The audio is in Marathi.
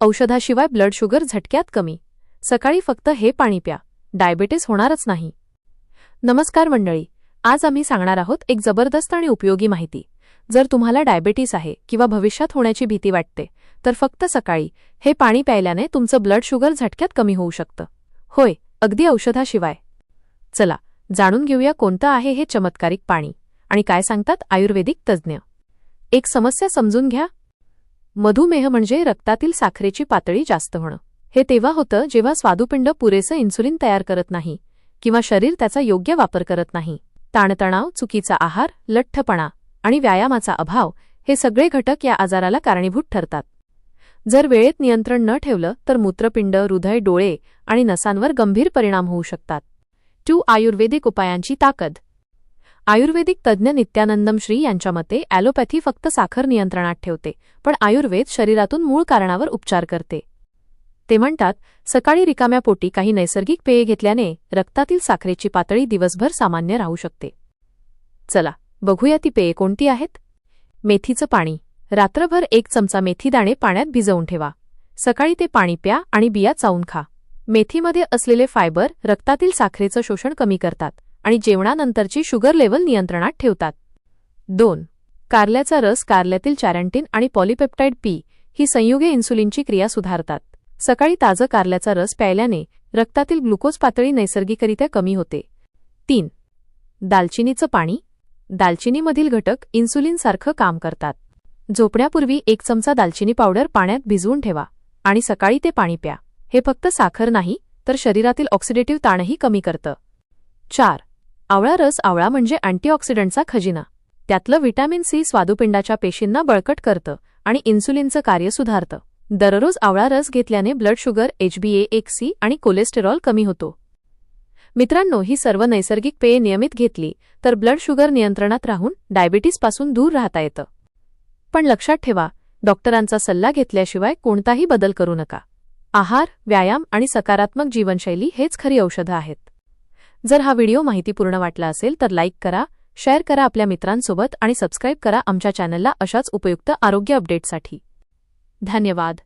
औषधाशिवाय ब्लड शुगर झटक्यात कमी. सकाळी फक्त हे पाणी प्या. डायबिटीस होणारच नाही. नमस्कार मंडळी. आज आम्ही सांगणार आहोत एक जबरदस्त आणि उपयोगी माहिती. जर तुम्हाला डायबिटीस आहे किंवा भविष्यात होण्याची भीती वाटते तर फक्त सकाळी हे पाणी प्यायल्याने तुमचं ब्लड शुगर झटक्यात कमी होऊ शकतं. होय अगदी औषधाशिवाय. चला जाणून घेऊया कोणतं आहे हे चमत्कारिक पाणी आणि काय सांगतात आयुर्वेदिक तज्ज्ञ. एक समस्या समजून घ्या मधुमेह म्हणजे रक्तातील साखरेची पातळी जास्त होणं. हे तेव्हा होतं जेव्हा स्वादुपिंड पुरेसं इन्सुलिन तयार करत नाही किंवा शरीर त्याचा योग्य वापर करत नाही. ताणतणाव चुकीचा आहार लठ्ठपणा आणि व्यायामाचा अभाव हे सगळे घटक या आजाराला कारणीभूत ठरतात. जर वेळेत नियंत्रण न ठेवलं तर मूत्रपिंड हृदय डोळे आणि नसांवर गंभीर परिणाम होऊ शकतात. टू आयुर्वेदिक उपायांची ताकद. आयुर्वेदिक तज्ज्ञ नित्यानंदम श्री यांच्या मते ॲलोपॅथी फक्त साखर नियंत्रणात ठेवते पण आयुर्वेद शरीरातून मूळ कारणावर उपचार करते. ते म्हणतात सकाळी रिकाम्या पोटी काही नैसर्गिक पेये घेतल्याने रक्तातील साखरेची पातळी दिवसभर सामान्य राहू शकते. चला बघूया ती पेये कोणती आहेत? मेथीचं पाणी. रात्रभर एक चमचा मेथी दाणे पाण्यात भिजवून ठेवा. सकाळी ते पाणी प्या आणि बिया चावून खा. मेथीमध्ये असलेले फायबर रक्तातील साखरेचं शोषण कमी करतात. आणि जेवणानंतरची शुगर लेवल नियंत्रणात ठेवतात. दोन. कारल्याचा रस कारल्यातील चॅरंटीन आणि पॉलिपेप्टाइड पी ही संयुगे इन्सुलिनची क्रिया सुधारतात. सकाळी ताजं कारल्याचा रस प्यायल्याने रक्तातील ग्लुकोज पातळी नैसर्गिकरित्या कमी होते. तीन. दालचिनीचं पाणी. दालचिनीमधील घटक इन्सुलिनसारखं काम करतात. झोपण्यापूर्वी एक चमचा दालचिनी पावडर पाण्यात भिजवून ठेवा आणि सकाळी ते पाणी प्या. हे फक्त साखर नाही तर शरीरातील ऑक्सिडेटिव्ह ताणही कमी करतं. चार. आवळा रस आवळा म्हणजे अँटीऑक्सिडंटचा खजिना. त्यातलं व्हिटॅमिन सी स्वादुपिंडाच्या पेशींना बळकट करतं आणि इन्सुलिनचं कार्य सुधारतं. दररोज आवळा रस घेतल्याने ब्लड शुगर एचबीए एक सी आणि कोलेस्टेरॉल कमी होतो. मित्रांनो ही सर्व नैसर्गिक पेये नियमित घेतली तर ब्लड शुगर नियंत्रणात राहून डायबिटीसपासून दूर राहता येतं. पण लक्षात ठेवा डॉक्टरांचा सल्ला घेतल्याशिवाय कोणताही बदल करू नका. आहार व्यायाम आणि सकारात्मक जीवनशैली हेच खरी औषधं आहेत. जर हा व्हिडिओ माहितीपूर्ण वाटला असेल तर लाईक करा शेअर करा आपल्या मित्रांसोबत आणि सबस्क्राईब करा आमच्या चॅनलला अशाच उपयुक्त आरोग्य अपडेटसाठी धन्यवाद.